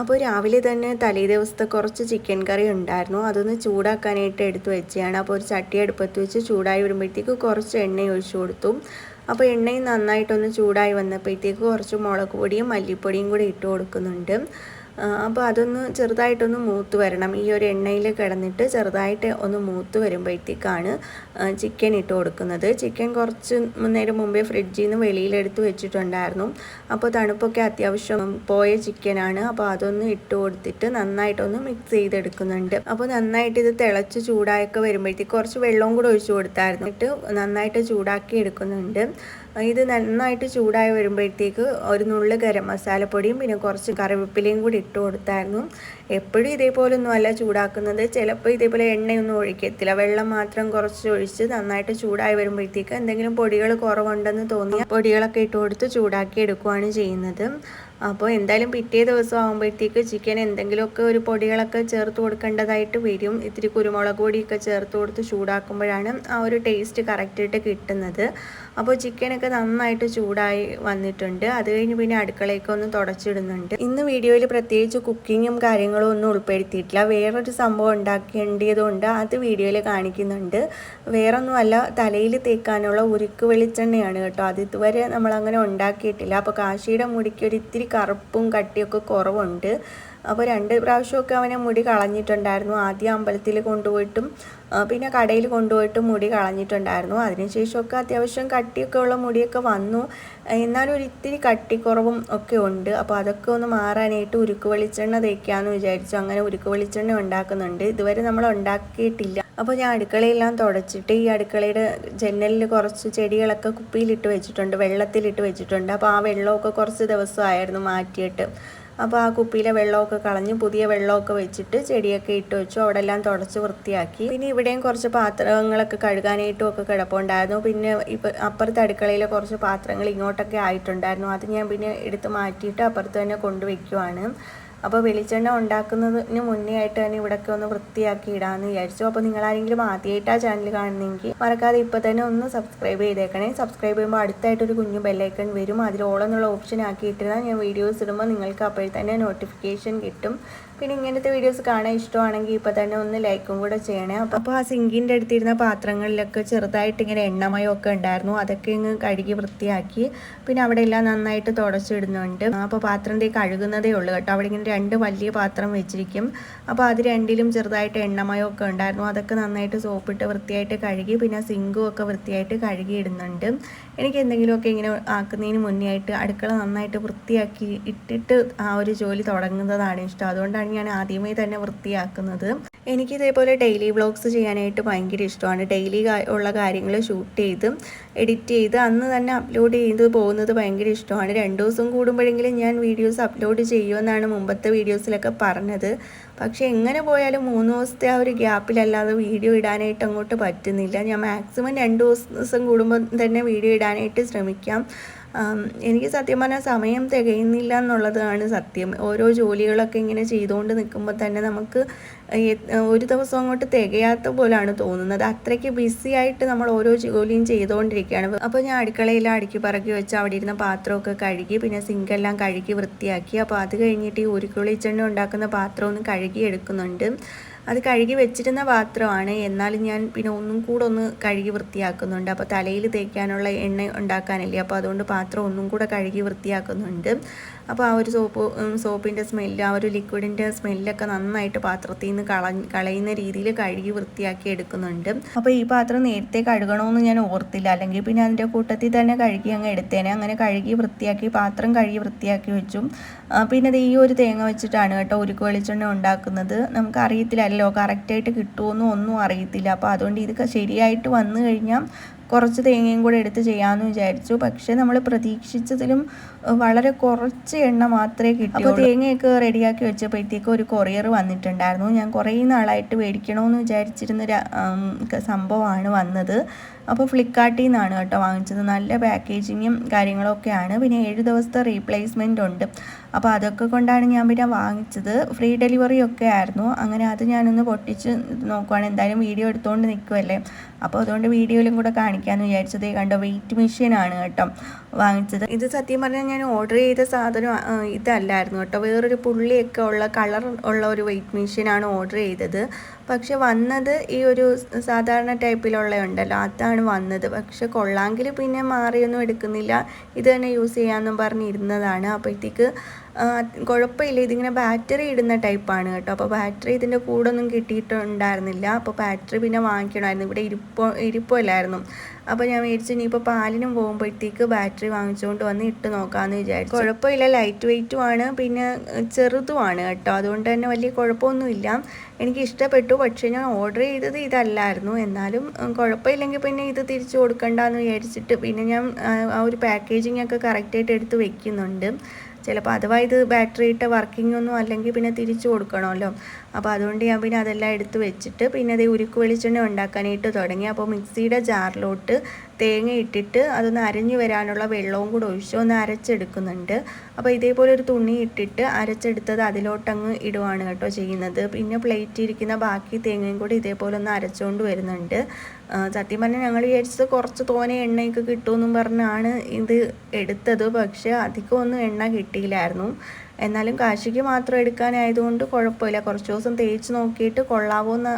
അപ്പോൾ രാവിലെ തന്നെ തലേ ദിവസത്തെ കുറച്ച് ചിക്കൻ കറി ഉണ്ടായിരുന്നു. അതൊന്ന് ചൂടാക്കാനായിട്ട് എടുത്തു വെച്ചതാണ്. അപ്പോൾ ഒരു ചട്ടി അടുപ്പത്ത് വെച്ച് ചൂടായി വരുമ്പോഴത്തേക്ക് കുറച്ച് എണ്ണ ഒഴിച്ചു കൊടുത്തു. അപ്പോൾ എണ്ണയും നന്നായിട്ടൊന്ന് ചൂടായി വന്നപ്പോഴത്തേക്ക് കുറച്ച് മുളക് പൊടിയും മല്ലിപ്പൊടിയും കൂടി ഇട്ട് കൊടുക്കുന്നുണ്ട്. അപ്പോൾ അതൊന്ന് ചെറുതായിട്ടൊന്ന് മൂത്ത് വരണം. ഈ ഒരു എണ്ണയിൽ കിടന്നിട്ട് ചെറുതായിട്ട് ഒന്ന് മൂത്ത് വരുമ്പോഴത്തേക്കാണ് ചിക്കൻ ഇട്ട് കൊടുക്കുന്നത്. ചിക്കൻ കുറച്ച് നേരം മുമ്പേ ഫ്രിഡ്ജിൽ നിന്ന് വെളിയിലെടുത്ത് വെച്ചിട്ടുണ്ടായിരുന്നു. അപ്പോൾ തണുപ്പൊക്കെ അത്യാവശ്യം പോയ ചിക്കനാണ് അപ്പോൾ അതൊന്ന് ഇട്ട് കൊടുത്തിട്ട് നന്നായിട്ടൊന്ന് മിക്സ് ചെയ്തെടുക്കുന്നുണ്ട്. അപ്പോൾ നന്നായിട്ട് ഇത് തിളച്ച് ചൂടായൊക്കെ വരുമ്പോഴത്തേക്ക് കുറച്ച് വെള്ളവും കൂടെ ഒഴിച്ചു കൊടുത്തായിരുന്നു. എന്നിട്ട് നന്നായിട്ട് ചൂടാക്കി എടുക്കുന്നുണ്ട്. ഇത് നന്നായിട്ട് ചൂടായി വരുമ്പോഴത്തേക്ക് ഒരു നുള്ളു ഗരം മസാലപ്പൊടിയും പിന്നെ കുറച്ച് കറിവേപ്പിലയും കൂടി ഇട്ട് കൊടുത്തായിരുന്നു. എപ്പോഴും ഇതേപോലൊന്നും അല്ല ചൂടാക്കുന്നത്. ചിലപ്പോൾ ഇതേപോലെ എണ്ണയൊന്നും ഒഴിക്കത്തില്ല. വെള്ളം മാത്രം കുറച്ച് ഒഴിച്ച് നന്നായിട്ട് ചൂടായി വരുമ്പോഴത്തേക്ക് എന്തെങ്കിലും പൊടികൾ കുറവുണ്ടെന്ന് തോന്നിയ പൊടികളൊക്കെ ഇട്ട് കൊടുത്ത് ചൂടാക്കി എടുക്കുകയാണ് ചെയ്യുന്നത്. അപ്പോൾ എന്തായാലും പിറ്റേ ദിവസം ആകുമ്പോഴത്തേക്ക് ചിക്കൻ എന്തെങ്കിലുമൊക്കെ ഒരു പൊടികളൊക്കെ ചേർത്ത് കൊടുക്കേണ്ടതായിട്ട് വരും. ഇത്തിരി കുരുമുളക് പൊടിയൊക്കെ ചേർത്ത് കൊടുത്ത് ചൂടാക്കുമ്പോഴാണ് ആ ഒരു ടേസ്റ്റ് കറക്റ്റായിട്ട് കിട്ടുന്നത്. അപ്പോൾ ചിക്കനൊക്കെ നന്നായിട്ട് ചൂടായി വന്നിട്ടുണ്ട്. അത് കഴിഞ്ഞ് പിന്നെ അടുക്കളയൊക്കെ ഒന്ന് തുടച്ചിടുന്നുണ്ട്. ഇന്ന് വീഡിയോയിൽ പ്രത്യേകിച്ച് കുക്കിങ്ങും കാര്യങ്ങളും ഒന്നും ഉൾപ്പെടുത്തിയിട്ടില്ല. വേറൊരു സംഭവം ഉണ്ടാക്കേണ്ടതുകൊണ്ട് അത് വീഡിയോയിൽ കാണിക്കുന്നുണ്ട്. വേറൊന്നുമല്ല തലയിൽ തേക്കാനുള്ള ഉരുക്ക് വെളിച്ചെണ്ണയാണ് കേട്ടോ. അത് ഇതുവരെ നമ്മളങ്ങനെ ഉണ്ടാക്കിയിട്ടില്ല. അപ്പോൾ കാശിയുടെ മുടിക്ക് ഒരു ഇത്തിരി കറുപ്പും കട്ടിയൊക്കെ കുറവുണ്ട്. അപ്പോൾ രണ്ട് പ്രാവശ്യമൊക്കെ അവനെ മുടി കളഞ്ഞിട്ടുണ്ടായിരുന്നു. ആദ്യം അമ്പലത്തിൽ കൊണ്ടുപോയിട്ടും പിന്നെ കടയിൽ കൊണ്ടുപോയിട്ടും മുടി കളഞ്ഞിട്ടുണ്ടായിരുന്നു. അതിനുശേഷമൊക്കെ അത്യാവശ്യം കട്ടിയൊക്കെ ഉള്ള മുടിയൊക്കെ വന്നു. എന്നാലും ഒരു ഇത്തിരി കട്ടിക്കുറവും ഒക്കെ ഉണ്ട്. അപ്പോൾ അതൊക്കെ ഒന്ന് മാറാനായിട്ട് ഉരുക്ക് വെളിച്ചെണ്ണ തേക്കാമെന്ന് വിചാരിച്ചു. അങ്ങനെ ഉരുക്ക് വെളിച്ചെണ്ണ ഉണ്ടാക്കുന്നുണ്ട്. ഇതുവരെ നമ്മൾ ഉണ്ടാക്കിയിട്ടില്ല. അപ്പോൾ ഞാൻ അടുക്കളയെല്ലാം തുടച്ചിട്ട് ഈ അടുക്കളയുടെ ജനലിൽ കുറച്ച് ചെടികളൊക്കെ കുപ്പിയിലിട്ട് വെച്ചിട്ടുണ്ട് വെള്ളത്തിലിട്ട് വെച്ചിട്ടുണ്ട്. അപ്പോൾ ആ വെള്ളമൊക്കെ കുറച്ച് ദിവസമായിരുന്നു മാറ്റിയിട്ട്. അപ്പോൾ ആ കുപ്പിയിലെ വെള്ളമൊക്കെ കളഞ്ഞ് പുതിയ വെള്ളമൊക്കെ വെച്ചിട്ട് ചെടിയൊക്കെ ഇട്ട് വെച്ചു. അവിടെ എല്ലാം തുടച്ച് വൃത്തിയാക്കി. പിന്നെ ഇവിടെയും കുറച്ച് പാത്രങ്ങളൊക്കെ കഴുകാനായിട്ടും ഒക്കെ കിടപ്പുണ്ടായിരുന്നു. പിന്നെ ഇപ്പം അപ്പുറത്തെ അടുക്കളയിലെ കുറച്ച് പാത്രങ്ങൾ ഇങ്ങോട്ടൊക്കെ ആയിട്ടുണ്ടായിരുന്നു. അത് ഞാൻ പിന്നെ എടുത്ത് മാറ്റിയിട്ട് അപ്പുറത്ത് തന്നെ കൊണ്ടുവയ്ക്കുവാണ്. അപ്പോൾ വെളിച്ചെണ്ണ ഉണ്ടാക്കുന്നതിന് മുന്നേ ആയിട്ട് തന്നെ ഇവിടെയൊക്കെ ഒന്ന് വൃത്തിയാക്കി ഇടാമെന്ന് വിചാരിച്ചു. അപ്പോൾ നിങ്ങളാരെങ്കിലും ആദ്യമായിട്ട് ആ ചാനൽ കാണുന്നെങ്കിൽ മറക്കാതെ ഇപ്പോൾ തന്നെ ഒന്ന് സബ്സ്ക്രൈബ് ചെയ്തേക്കണേ. സബ്സ്ക്രൈബ് ചെയ്യുമ്പോൾ അടുത്തായിട്ടൊരു കുഞ്ഞു ബെല്ലൈക്കൺ വരും. അതിൽ ഓൾ എന്നുള്ള ഓപ്ഷൻ ആക്കിയിട്ടിരുന്നാൽ ഞാൻ വീഡിയോസ് ഇടുമ്പോൾ നിങ്ങൾക്ക് അപ്പോഴും തന്നെ നോട്ടിഫിക്കേഷൻ കിട്ടും. പിന്നെ ഇങ്ങനത്തെ വീഡിയോസ് കാണാൻ ഇഷ്ടമാണെങ്കിൽ ഇപ്പോൾ തന്നെ ഒന്ന് ലൈക്കും കൂടെ ചെയ്യണേ. അപ്പോൾ ആ സിങ്കിന്റെ അടുത്തിരുന്ന പാത്രങ്ങളിലൊക്കെ ചെറുതായിട്ട് ഇങ്ങനെ എണ്ണമയമൊക്കെ ഉണ്ടായിരുന്നു. അതൊക്കെ ഇങ്ങ് കഴുകി വൃത്തിയാക്കി. പിന്നെ അവിടെ എല്ലാം നന്നായിട്ട് തുടച്ചിടുന്നുണ്ട്. അപ്പോൾ പാത്രം കഴുകുന്നതേ ഉള്ളൂ കേട്ടോ. അവിടെ ഇങ്ങനെ രണ്ട് വലിയ പാത്രം വെച്ചിരിക്കും. അപ്പോൾ അത് രണ്ടിലും ചെറുതായിട്ട് എണ്ണമയമൊക്കെ ഉണ്ടായിരുന്നു. അതൊക്കെ നന്നായിട്ട് സോപ്പിട്ട് വൃത്തിയായിട്ട് കഴുകി പിന്നെ സിങ്കും ഒക്കെ വൃത്തിയായിട്ട് കഴുകി ഇടുന്നുണ്ട്. എനിക്ക് എന്തെങ്കിലുമൊക്കെ ഇങ്ങനെ ആക്കുന്നതിന് മുന്നേ ആയിട്ട് അടുക്കള നന്നായിട്ട് വൃത്തിയാക്കി ഇട്ടിട്ട് ആ ഒരു ജോലി തുടങ്ങുന്നതാണ് ഇഷ്ടം. അതുകൊണ്ടാണ് ഞാൻ ആദ്യമേ തന്നെ വൃത്തിയാക്കുന്നത്. എനിക്ക് ഇതേപോലെ ഡെയിലി വ്ളോഗ്സ് ചെയ്യാനായിട്ട് ഭയങ്കര ഇഷ്ടമാണ്. ഡെയിലി ഉള്ള കാര്യങ്ങൾ ഷൂട്ട് ചെയ്ത് എഡിറ്റ് ചെയ്ത് അന്ന് തന്നെ അപ്ലോഡ് ചെയ്ത് പോകുന്നത് ഭയങ്കര ഇഷ്ടമാണ്. രണ്ട് ദിവസം കൂടുമ്പോഴെങ്കിലും ഞാൻ വീഡിയോസ് അപ്ലോഡ് ചെയ്യുമെന്നാണ് മുമ്പത്തെ വീഡിയോസിലൊക്കെ പറഞ്ഞത്. പക്ഷേ എങ്ങനെ പോയാലും മൂന്ന് ദിവസത്തെ ആ ഒരു ഗ്യാപ്പിലല്ലാതെ വീഡിയോ ഇടാനായിട്ട് അങ്ങോട്ട് പറ്റുന്നില്ല. ഞാൻ മാക്സിമം രണ്ട് ദിവസം കൂടുമ്പോൾ തന്നെ വീഡിയോ ഇടാനായിട്ട് ശ്രമിക്കാം. എനിക്ക് സത്യം പറഞ്ഞാൽ സമയം തികയുന്നില്ല എന്നുള്ളതാണ് സത്യം. ഓരോ ജോലികളൊക്കെ ഇങ്ങനെ ചെയ്തുകൊണ്ട് നിൽക്കുമ്പോൾ തന്നെ നമുക്ക് ഒരു ദിവസം അങ്ങോട്ട് തികയാത്ത പോലാണ് തോന്നുന്നത്. അത്രയ്ക്ക് ബിസി ആയിട്ട് നമ്മൾ ഓരോ ജോലിയും ചെയ്തുകൊണ്ടിരിക്കുകയാണ്. അപ്പോൾ ഞാൻ അടുക്കളയിൽ അടുക്കി പറക്കി വെച്ച് അവിടെ ഇരുന്ന പാത്രമൊക്കെ കഴുകി പിന്നെ സിങ്കെല്ലാം കഴുകി വൃത്തിയാക്കി. അപ്പോൾ അത് കഴിഞ്ഞിട്ട് ഈ ഉരുക്കുളിച്ചെണ്ണ ഉണ്ടാക്കുന്ന പാത്രം ഒന്ന് കഴുകി എടുക്കുന്നുണ്ട്. അത് കഴുകി വെച്ചിരുന്ന പാത്രമാണ്. എന്നാലും ഞാൻ പിന്നെ ഒന്നും കൂടെ ഒന്ന് കഴുകി വൃത്തിയാക്കുന്നുണ്ട്. അപ്പോൾ തലയിൽ തേക്കാനുള്ള എണ്ണ ഉണ്ടാക്കാനല്ലേ? അപ്പോൾ അതുകൊണ്ട് പാത്രം ഒന്നും കൂടെ കഴുകി വൃത്തിയാക്കുന്നുണ്ട്. അപ്പോൾ ആ ഒരു സോപ്പ് സോപ്പിന്റെ സ്മെല്ല് ആ ഒരു ലിക്വിഡിന്റെ സ്മെല്ലൊക്കെ നന്നായിട്ട് പാത്രത്തിൽ നിന്ന് കള കളയുന്ന രീതിയിൽ കഴുകി വൃത്തിയാക്കി എടുക്കുന്നുണ്ട്. അപ്പോൾ ഈ പാത്രം നേരത്തെ കഴുകണമെന്ന് ഞാൻ ഓർത്തില്ല. അല്ലെങ്കിൽ പിന്നെ അതിന്റെ കൂട്ടത്തിൽ തന്നെ കഴുകി അങ്ങ് എടുത്തേനെ. അങ്ങനെ കഴുകി വൃത്തിയാക്കി പാത്രം കഴുകി വൃത്തിയാക്കി വെച്ചു. പിന്നെ ഈ ഒരു തേങ്ങ വെച്ചിട്ടാണ് കേട്ടോ ഉരുക്ക് വെളിച്ചെണ്ണ ഉണ്ടാക്കുന്നത്. നമുക്ക് അറിയത്തില്ലല്ലോ കറക്റ്റായിട്ട് കിട്ടുമെന്നും ഒന്നും അറിയത്തില്ല. അപ്പോൾ അതുകൊണ്ട് ഇത് ശരിയായിട്ട് വന്നു കഴിഞ്ഞാൽ കുറച്ച് തേങ്ങയും കൂടെ എടുത്ത് ചെയ്യാമെന്ന് വിചാരിച്ചു. പക്ഷേ നമ്മൾ പ്രതീക്ഷിച്ചതിലും വളരെ കുറച്ച് എണ്ണ മാത്രമേ കിട്ടൂ അപ്പോൾ തേങ്ങയൊക്കെ റെഡിയാക്കി വെച്ചപ്പോഴത്തേക്ക് ഒരു കൊറിയർ വന്നിട്ടുണ്ടായിരുന്നു. ഞാൻ കുറേ നാളായിട്ട് മേടിക്കണമെന്ന് വിചാരിച്ചിരുന്ന സംഭവമാണ് വന്നത്. അപ്പോൾ ഫ്ലിപ്കാർട്ടിൽ നിന്നാണ് കേട്ടോ വാങ്ങിച്ചത്. നല്ല പാക്കേജിങ്ങും കാര്യങ്ങളൊക്കെയാണ്. പിന്നെ ഏഴ് ദിവസത്തെ റീപ്ലേസ്മെന്റ് ഉണ്ട്. അപ്പോൾ അതൊക്കെ കൊണ്ടാണ് ഞാൻ പിന്നെ വാങ്ങിച്ചത്. ഫ്രീ ഡെലിവറി ഒക്കെ ആയിരുന്നു. അങ്ങനെ അത് ഞാനൊന്ന് പൊട്ടിച്ച് നോക്കുവാണ്. എന്തായാലും വീഡിയോ എടുത്തുകൊണ്ട് നിൽക്കുമല്ലേ അപ്പോൾ അതുകൊണ്ട് വീഡിയോയിലും കൂടെ കാണിക്കാമെന്ന് വിചാരിച്ചത് കണ്ടോ? വെയിറ്റ് മെഷീനാണ് കേട്ടോ. വാങ്ങിച്ചത്. ഇത് സത്യം പറഞ്ഞാൽ ഞാൻ ഓർഡർ ചെയ്ത സാധനം ഇതല്ലായിരുന്നു കേട്ടോ. വേറൊരു പുള്ളിയൊക്കെ ഉള്ള കളർ ഉള്ള ഒരു വെയിറ്റ് മെഷീനാണ് ഓർഡർ ചെയ്തത്. പക്ഷെ വന്നത് ഈ ഒരു സാധാരണ ടൈപ്പിലുള്ള ഉണ്ടല്ലോ അതാണ് വന്നത്. പക്ഷെ കൊള്ളാമെങ്കിൽ പിന്നെ മാറിയൊന്നും എടുക്കുന്നില്ല. ഇത് തന്നെ യൂസ് ചെയ്യാമെന്നും പറഞ്ഞിരുന്നതാണ്. അപ്പോഴത്തേക്ക് കുഴപ്പമില്ല. ഇതിങ്ങനെ ബാറ്ററി ഇടുന്ന ടൈപ്പാണ് കേട്ടോ. അപ്പോൾ ബാറ്ററി ഇതിന്റെ കൂടെ ഒന്നും കിട്ടിയിട്ടുണ്ടായിരുന്നില്ല. അപ്പോൾ ബാറ്ററി പിന്നെ വാങ്ങിക്കണമായിരുന്നു. ഇവിടെ ഇരിപ്പോ ഇരിപ്പില്ലായിരുന്നു അപ്പോൾ ഞാൻ മേടിച്ച് ഇനിയിപ്പോൾ പാലിനും പോകുമ്പോഴത്തേക്ക് ബാറ്ററി വാങ്ങിച്ചുകൊണ്ട് വന്ന് ഇട്ട് നോക്കാമെന്ന് വിചാരിച്ചു. കുഴപ്പമില്ല. ലൈറ്റ് വെയ്റ്റുമാണ് പിന്നെ ചെറുതുമാണ് കേട്ടോ. അതുകൊണ്ട് തന്നെ വലിയ കുഴപ്പമൊന്നുമില്ല. എനിക്ക് ഇഷ്ടപ്പെട്ടു പക്ഷേ ഞാൻ ഓർഡർ ചെയ്തത് ഇതല്ലായിരുന്നു. എന്നാലും കുഴപ്പമില്ലെങ്കിൽ പിന്നെ ഇത് തിരിച്ചു കൊടുക്കണ്ടെന്ന് വിചാരിച്ചിട്ട് പിന്നെ ഞാൻ ആ, ഒരു പാക്കേജിംഗ് ഒക്കെ കറക്റ്റായിട്ട് എടുത്ത് വെക്കുന്നുണ്ട്. ചിലപ്പോൾ അഥവാ ഇത് ബാറ്ററി ഇട്ട വർക്കിംഗ് ഒന്നും അല്ലെങ്കിൽ പിന്നെ തിരിച്ചു കൊടുക്കണമല്ലോ. അപ്പോൾ അതുകൊണ്ട് ഞാൻ പിന്നെ അതെല്ലാം എടുത്ത് വെച്ചിട്ട് പിന്നെ അത് ഉരുക്ക് വെളിച്ചെണ്ണ ഉണ്ടാക്കാനായിട്ട് തുടങ്ങി. അപ്പോൾ മിക്സിയുടെ ജാറിലോട്ട് തേങ്ങ ഇട്ടിട്ട് അതൊന്ന് അരഞ്ഞു വരാനുള്ള വെള്ളവും കൂടെ ഒഴിച്ച് ഒന്ന് അരച്ചെടുക്കുന്നുണ്ട്. അപ്പോൾ ഇതേപോലെ ഒരു തുണി ഇട്ടിട്ട് അരച്ചെടുത്തത് അതിലോട്ടങ്ങ് ഇടുവാണ് കേട്ടോ ചെയ്യുന്നത്. പിന്നെ പ്ലേറ്റ് ഇരിക്കുന്ന ബാക്കി തേങ്ങയും കൂടി ഇതേപോലെ ഒന്ന് അരച്ചുകൊണ്ട് വരുന്നുണ്ട്. സത്യം പറഞ്ഞാൽ ഞങ്ങൾ വിചാരിച്ചത് കുറച്ച് തോനെ എണ്ണയൊക്കെ കിട്ടുമെന്നും പറഞ്ഞാണ് ഇത് എടുത്തത്. പക്ഷേ അധികമൊന്നും എണ്ണ കിട്ടിയില്ലായിരുന്നു. എന്നാലും കാശിക്ക് മാത്രം എടുക്കാനായതുകൊണ്ട് കുഴപ്പമില്ല. കുറച്ച് ദിവസം തേച്ച് നോക്കിയിട്ട് കൊള്ളാവോ എന്ന്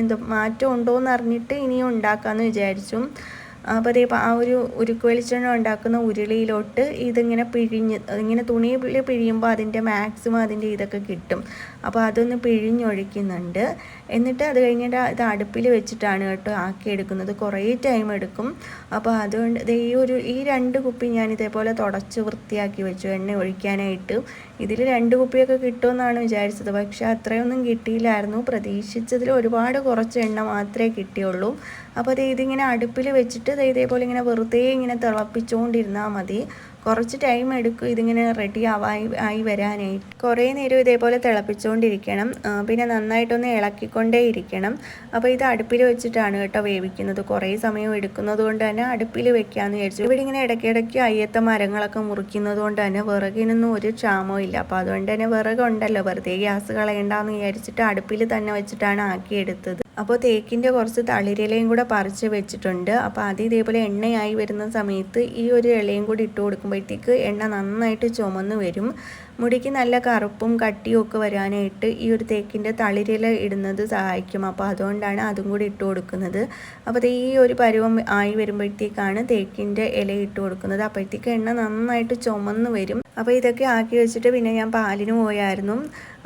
എന്ത് മാറ്റം ഉണ്ടോ എന്ന് അറിഞ്ഞിട്ട് ഇനിയും ഉണ്ടാക്കാമെന്ന് വിചാരിച്ചു. അപ്പോൾ അതേ ആ ഒരു ഉരുക്ക് വെളിച്ചെണ്ണ ഉണ്ടാക്കുന്ന ഉരുളിയിലോട്ട് ഇതിങ്ങനെ പിഴിഞ്ഞ് ഇങ്ങനെ തുണിയിൽ പിഴിയുമ്പോൾ അതിന്റെ മാക്സിമം അതിന്റെ ഇതൊക്കെ കിട്ടും. അപ്പോൾ അതൊന്ന് പിഴിഞ്ഞൊഴിക്കുന്നുണ്ട്. എന്നിട്ട് അത് കഴിഞ്ഞിട്ട് ഇത് അടുപ്പിൽ വെച്ചിട്ടാണ് കേട്ടോ ആക്കി എടുക്കുന്നത് കുറേ ടൈം എടുക്കും. അപ്പോൾ അതുകൊണ്ട് ഈ ഒരു ഈ രണ്ട് കുപ്പി ഞാൻ ഇതേപോലെ തുടച്ച് വൃത്തിയാക്കി വെച്ചു. എണ്ണ ഒഴിക്കാനായിട്ട്. ഇതിൽ രണ്ട് കുപ്പിയൊക്കെ കിട്ടുമെന്നാണ് വിചാരിച്ചത്. പക്ഷേ അത്രയൊന്നും കിട്ടിയില്ലായിരുന്നു. പ്രതീക്ഷിച്ചതിൽ ഒരുപാട് കുറച്ച് എണ്ണ മാത്രമേ കിട്ടിയുള്ളൂ. അപ്പോൾ അത് ഇതിങ്ങനെ അടുപ്പിൽ വെച്ചിട്ട് ഇതേപോലെ ഇങ്ങനെ വെറുതെ ഇങ്ങനെ തിളപ്പിച്ചുകൊണ്ടിരുന്നാൽ മതി. കുറച്ച് ടൈം എടുക്കും ഇതിങ്ങനെ റെഡി ആവായി ആയി വരാനായിട്ട് കുറേ നേരം ഇതേപോലെ തിളപ്പിച്ചുകൊണ്ടിരിക്കണം പിന്നെ നന്നായിട്ടൊന്ന് ഇളക്കിക്കൊണ്ടേ ഇരിക്കണം. അപ്പോൾ ഇത് അടുപ്പിൽ വെച്ചിട്ടാണ് കേട്ടോ വേവിക്കുന്നത്. കുറേ സമയം എടുക്കുന്നത് കൊണ്ട് തന്നെ അടുപ്പിൽ വെക്കാമെന്ന് വിചാരിച്ചു. ഇവിടെ ഇങ്ങനെ ഇടയ്ക്കിടയ്ക്ക് അയ്യത്ത മരങ്ങളൊക്കെ മുറിക്കുന്നത് കൊണ്ട് തന്നെ വിറകിനൊന്നും ഒരു ക്ഷാമവും ഇല്ല. അപ്പോൾ അതുകൊണ്ട് തന്നെ വിറകുണ്ടല്ലോ. വെറുതെ ഗ്യാസ് കളയണ്ടെന്ന് വിചാരിച്ചിട്ട് അടുപ്പിൽ തന്നെ വെച്ചിട്ടാണ് ആക്കിയെടുത്തത്. അപ്പോൾ തേക്കിന്റെ കുറച്ച് തളിരിലയും കൂടെ പറിച്ച് വെച്ചിട്ടുണ്ട്. അപ്പോൾ അത് ഇതേപോലെ എണ്ണയായി വരുന്ന സമയത്ത് ഈ ഒരു ഇലയും കൂടി ഇട്ട് കൊടുക്കുമ്പോഴത്തേക്ക് എണ്ണ നന്നായിട്ട് ചുമന്ന് വരും. മുടിക്ക് നല്ല കറുപ്പും കട്ടിയും ഒക്കെ വരാനായിട്ട് ഈ ഒരു തേക്കിന്റെ തളിരില ഇടുന്നത് സഹായിക്കും. അപ്പോൾ അതുകൊണ്ടാണ് അതും കൂടി ഇട്ട് കൊടുക്കുന്നത്. അപ്പോൾ ഈ ഒരു പരുവം ആയി വരുമ്പോഴത്തേക്കാണ് തേക്കിന്റെ ഇല ഇട്ട് കൊടുക്കുന്നത്. അപ്പോഴത്തേക്ക് എണ്ണ നന്നായിട്ട് ചുമന്ന് വരും. അപ്പോൾ ഇതൊക്കെ ആക്കി വെച്ചിട്ട് പിന്നെ ഞാൻ പാലിന് പോയായിരുന്നു.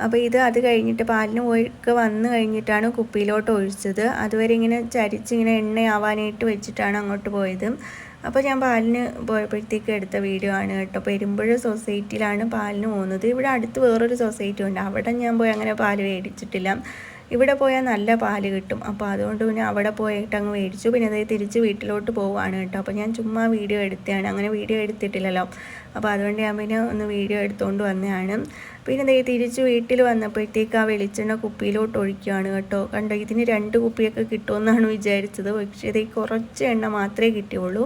അപ്പോൾ ഇത് അത് കഴിഞ്ഞിട്ട് പാലിന് പോയൊക്കെ വന്ന് കഴിഞ്ഞിട്ടാണ് കുപ്പിയിലോട്ട് ഒഴിച്ചത്. അതുവരെ ഇങ്ങനെ ചരിച്ചിങ്ങനെ എണ്ണയാവാനായിട്ട് വെച്ചിട്ടാണ് അങ്ങോട്ട് പോയത്. അപ്പോൾ ഞാൻ പാലിന് പോയപ്പോഴത്തേക്ക് എടുത്ത വീഡിയോ ആണ് കേട്ടോ. പെരുമ്പുഴ സൊസൈറ്റിയിലാണ് പാലിന് പോകുന്നത്. ഇവിടെ അടുത്ത് വേറൊരു സൊസൈറ്റി ഉണ്ട് അവിടെ ഞാൻ പോയി അങ്ങനെ പാൽ മേടിച്ചിട്ടില്ല. ഇവിടെ പോയാൽ നല്ല പാൽ കിട്ടും. അപ്പോൾ അതുകൊണ്ട് പിന്നെ അവിടെ പോയിട്ട് അങ്ങ് മേടിച്ചു. പിന്നെ അത് തിരിച്ച് വീട്ടിലോട്ട് പോവുകയാണ് കേട്ടോ. അപ്പോൾ ഞാൻ ചുമ്മാ വീഡിയോ എടുത്തതാണ്. അങ്ങനെ വീഡിയോ എടുത്തിട്ടില്ലല്ലോ. അപ്പോൾ അതുകൊണ്ട് ഞാൻ പിന്നെ ഒന്ന് വീഡിയോ എടുത്തുകൊണ്ട് വന്നതാണ്. പിന്നെ ദേ തിരിച്ച് വീട്ടിൽ വന്നപ്പോഴത്തേക്ക് ആ വെളിച്ചെണ്ണ കുപ്പിയിലോട്ട് ഒഴിക്കുകയാണ് കേട്ടോ. കണ്ടോ ഇതിന് രണ്ട് കുപ്പിയൊക്കെ കിട്ടുമെന്നാണ് വിചാരിച്ചത്. പക്ഷേ ഇത് കുറച്ച് എണ്ണ മാത്രമേ കിട്ടിയുള്ളൂ.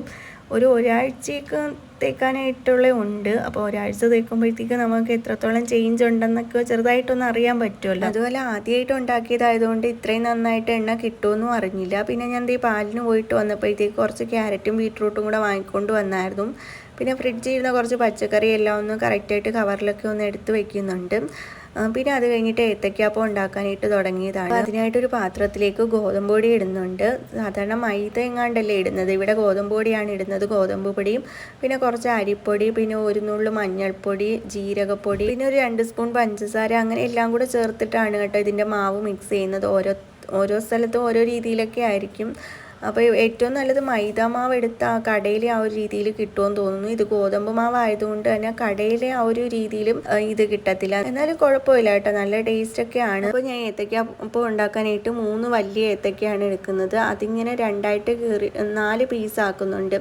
ഒരു ഒരാഴ്ചയൊക്കെ തേക്കാനായിട്ടുള്ള ഉണ്ട്. അപ്പോൾ ഒരാഴ്ച തേക്കുമ്പോഴത്തേക്ക് നമുക്ക് എത്രത്തോളം ചേഞ്ച് ഉണ്ടെന്നൊക്കെ ചെറുതായിട്ടൊന്ന് അറിയാൻ പറ്റുമല്ലോ. അതുപോലെ ആദ്യമായിട്ട് ഉണ്ടാക്കിയതായതുകൊണ്ട് ഇത്രയും നന്നായിട്ട് എണ്ണ കിട്ടുമെന്നും അറിഞ്ഞില്ല. പിന്നെ ഞാൻ ഈ പാലിന് പോയിട്ട് വന്നപ്പോഴത്തേക്ക് കുറച്ച് ക്യാരറ്റും ബീട്രൂട്ടും കൂടെ വാങ്ങിക്കൊണ്ട് വന്നായിരുന്നു. പിന്നെ ഫ്രിഡ്ജിൽ ഇരുന്ന കുറച്ച് പച്ചക്കറി എല്ലാം ഒന്ന് കറക്റ്റായിട്ട് കവറിലൊക്കെ ഒന്ന് എടുത്ത് വെക്കുന്നുണ്ട്. പിന്നെ അത് കഴിഞ്ഞിട്ട് ഏത്തക്കാപ്പം ഉണ്ടാക്കാനായിട്ട് തുടങ്ങിയതാണ്. അതിനായിട്ടൊരു പാത്രത്തിലേക്ക് ഗോതമ്പ് പൊടി ഇടുന്നുണ്ട്. സാധാരണ മൈദ എങ്ങാണ്ടല്ലേ ഇടുന്നത്? ഇവിടെ ഗോതമ്പ് പൊടിയാണ് ഇടുന്നത്. ഗോതമ്പ് പൊടിയും പിന്നെ കുറച്ച് അരിപ്പൊടി പിന്നെ ഒരു നുള്ളു മഞ്ഞൾപ്പൊടി ജീരകപ്പൊടി പിന്നെ ഒരു രണ്ട് സ്പൂൺ പഞ്ചസാര അങ്ങനെ എല്ലാം കൂടെ ചേർത്തിട്ടാണ് കേട്ടോ ഇതിന്റെ മാവ് മിക്സ് ചെയ്യുന്നത്. ഓരോ ഓരോ സ്ഥലത്തും ഓരോ രീതിയിലൊക്കെ ആയിരിക്കും. അപ്പോൾ ഏറ്റവും നല്ലത് മൈദ മാവ് എടുത്ത ആ കടയിലെ ആ ഒരു രീതിയിൽ കിട്ടുമെന്ന് തോന്നുന്നു. ഇത് ഗോതമ്പ് മാവ് ആയതുകൊണ്ട് തന്നെ കടയിലെ ആ ഒരു രീതിയിലും ഇത് കിട്ടത്തില്ല. എന്നാലും കുഴപ്പമില്ല കേട്ടോ. നല്ല ടേസ്റ്റ് ഒക്കെയാണ് അപ്പോൾ ഞാൻ ഏത്തക്ക അപ്പോൾ ഉണ്ടാക്കാനായിട്ട് മൂന്ന് വലിയ ഏത്തക്കയാണ് എടുക്കുന്നത്. അതിങ്ങനെ രണ്ടായിട്ട് കീറി നാല് പീസ് ആക്കുന്നുണ്ട്.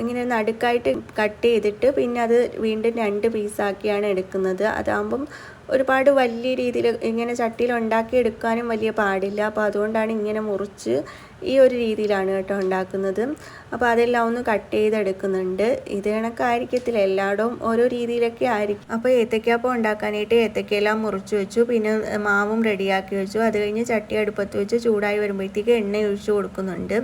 ഇങ്ങനെ നടുക്കായിട്ട് കട്ട് ചെയ്തിട്ട് പിന്നെ അത് വീണ്ടും രണ്ട് പീസാക്കിയാണ് എടുക്കുന്നത്. അതാകുമ്പം ഒരുപാട് വലിയ രീതിയിൽ ഇങ്ങനെ ചട്ടിയിൽ ഉണ്ടാക്കി എടുക്കാനും വലിയ പാടില്ല. അപ്പോൾ അതുകൊണ്ടാണ് ഇങ്ങനെ മുറിച്ച് ഈ ഒരു രീതിയിലാണ് കേട്ടോ ഉണ്ടാക്കുന്നത്. അപ്പോൾ അതെല്ലാം ഒന്ന് കട്ട് ചെയ്തെടുക്കുന്നുണ്ട്. ഇത് കണക്കായിരിക്കത്തില്ല. എല്ലായിടവും ഓരോ രീതിയിലൊക്കെ ആയിരിക്കും. അപ്പോൾ ഏത്തയ്ക്കാപ്പം ഉണ്ടാക്കാനായിട്ട് ഏത്തയ്ക്കയെല്ലാം മുറിച്ച് വെച്ചു. പിന്നെ മാവും റെഡിയാക്കി വെച്ചു. അത് കഴിഞ്ഞ് ചട്ടി അടുപ്പത്ത് വെച്ച് ചൂടായി വരുമ്പോഴത്തേക്ക് എണ്ണ ഒഴിച്ച് കൊടുക്കുന്നുണ്ട്.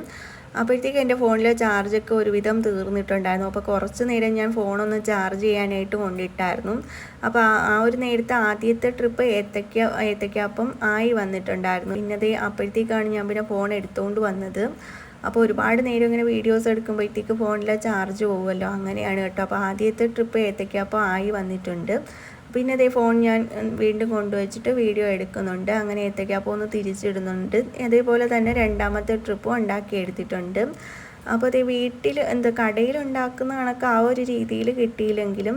അപ്പോഴത്തേക്ക് എന്റെ ഫോണിലെ ചാർജൊക്കെ ഒരുവിധം തീർന്നിട്ടുണ്ടായിരുന്നു. അപ്പോൾ കുറച്ച് നേരം ഞാൻ ഫോണൊന്ന് ചാർജ് ചെയ്യാനായിട്ട് കൊണ്ടിട്ടായിരുന്നു. അപ്പോൾ ആ- ഒരു നേരത്തെ ആദ്യത്തെ ട്രിപ്പ് ഏത്തക്ക ഏത്തക്കാപ്പം ആയി വന്നിട്ടുണ്ടായിരുന്നു. പിന്നെ അതേ അപ്പോഴത്തേക്കാണ് ഞാൻ പിന്നെ ഫോൺ എടുത്തുകൊണ്ട് വന്നത്. അപ്പോൾ ഒരുപാട് നേരം ഇങ്ങനെ വീഡിയോസ് എടുക്കുമ്പോഴത്തേക്ക് ഫോണിലെ ചാർജ് പോകുമല്ലോ അങ്ങനെയാണ് കേട്ടോ. അപ്പോൾ ആദ്യത്തെ ട്രിപ്പ് ഏത്തക്കാപ്പം ആയി വന്നിട്ടുണ്ട്. പിന്നെ അതേ ഫോൺ ഞാൻ വീണ്ടും കൊണ്ടുവച്ചിട്ട് വീഡിയോ എടുക്കുന്നുണ്ട്. അങ്ങനെ ഏത്തക്കാപ്പം ഒന്ന് തിരിച്ചിടുന്നുണ്ട്. അതേപോലെ തന്നെ രണ്ടാമത്തെ ട്രിപ്പും ഉണ്ടാക്കി എടുത്തിട്ടുണ്ട്. അപ്പോൾ അതേ വീട്ടിൽ എന്താ കടയിൽ ഉണ്ടാക്കുന്ന കണക്ക് ആ ഒരു രീതിയിൽ കിട്ടിയില്ലെങ്കിലും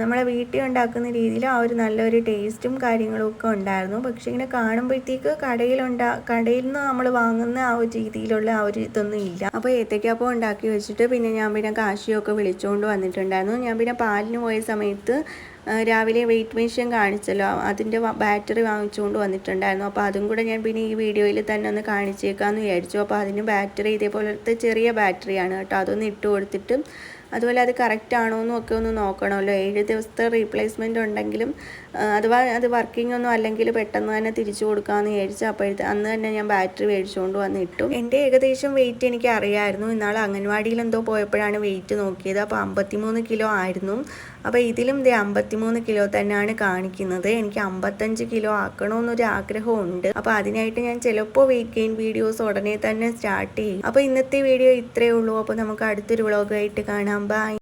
നമ്മളെ വീട്ടിൽ ഉണ്ടാക്കുന്ന രീതിയിൽ ആ ഒരു നല്ലൊരു ടേസ്റ്റും കാര്യങ്ങളും ഒക്കെ ഉണ്ടായിരുന്നു. പക്ഷെ ഇങ്ങനെ കാണുമ്പോഴത്തേക്ക് കടയിലുണ്ടാ കടയിൽ നിന്ന് നമ്മൾ വാങ്ങുന്ന ആ ഒരു രീതിയിലുള്ള ആ ഒരു ഇതൊന്നും ഇല്ല. അപ്പോൾ ഏത്തയ്ക്കാപ്പം ഉണ്ടാക്കി വെച്ചിട്ട് പിന്നെ ഞാൻ പിന്നെ കാശിയൊക്കെ വിളിച്ചുകൊണ്ട് വന്നിട്ടുണ്ടായിരുന്നു. ഞാൻ പിന്നെ പാലിന് പോയ സമയത്ത് രാവിലെ വെയിറ്റ് മെഷീൻ കാണിച്ചല്ലോ. അതിന്റെ ബാറ്ററി വാങ്ങിച്ചുകൊണ്ട് വന്നിട്ടുണ്ടായിരുന്നു. അപ്പോൾ അതും കൂടെ ഞാൻ പിന്നെ ഈ വീഡിയോയിൽ തന്നെ ഒന്ന് കാണിച്ചേക്കാമെന്ന് വിചാരിച്ചു. അപ്പോൾ അതിന് ബാറ്ററി ഇതേപോലത്തെ ചെറിയ ബാറ്ററിയാണ് കേട്ടോ. അതൊന്ന് ഇട്ട് കൊടുത്തിട്ട് അതുപോലെ അത് കറക്റ്റ് ആണോ എന്നൊക്കെ ഒന്ന് നോക്കണമല്ലോ. ഏഴ് ദിവസത്തെ റീപ്ലേസ്മെന്റ് ഉണ്ടെങ്കിലും അഥവാ അത് വർക്കിംഗ് ഒന്നും അല്ലെങ്കിൽ പെട്ടെന്ന് തന്നെ തിരിച്ചു കൊടുക്കാമെന്ന് വിചാരിച്ചു അപ്പോഴത്തെ അന്ന് തന്നെ ഞാൻ ബാറ്ററി മേടിച്ചുകൊണ്ട് വന്ന് ഇട്ടു. എന്റെ ഏകദേശം വെയിറ്റ് എനിക്ക് അറിയായിരുന്നു. ഇന്നാൾ അംഗൻവാടിയിൽ എന്തോ പോയപ്പോഴാണ് വെയിറ്റ് നോക്കിയത്. അപ്പോൾ അമ്പത്തിമൂന്ന് കിലോ ആയിരുന്നു. അപ്പോൾ ഇതിലും ദേ അമ്പത്തിമൂന്ന് കിലോ തന്നെയാണ് കാണിക്കുന്നത്. എനിക്ക് അമ്പത്തഞ്ച് കിലോ ആക്കണമെന്നൊരു ആഗ്രഹമുണ്ട്. അപ്പോൾ അതിനായിട്ട് ഞാൻ ചിലപ്പോൾ വെയിറ്റ് ഗെയിൻ വീഡിയോസ് ഉടനെ തന്നെ സ്റ്റാർട്ട് ചെയ്യും. അപ്പോൾ ഇന്നത്തെ വീഡിയോ ഇത്രയേ ഉള്ളൂ. അപ്പോൾ നമുക്ക് അടുത്തൊരു വ്ളോഗായിട്ട് കാണാം. ബൈ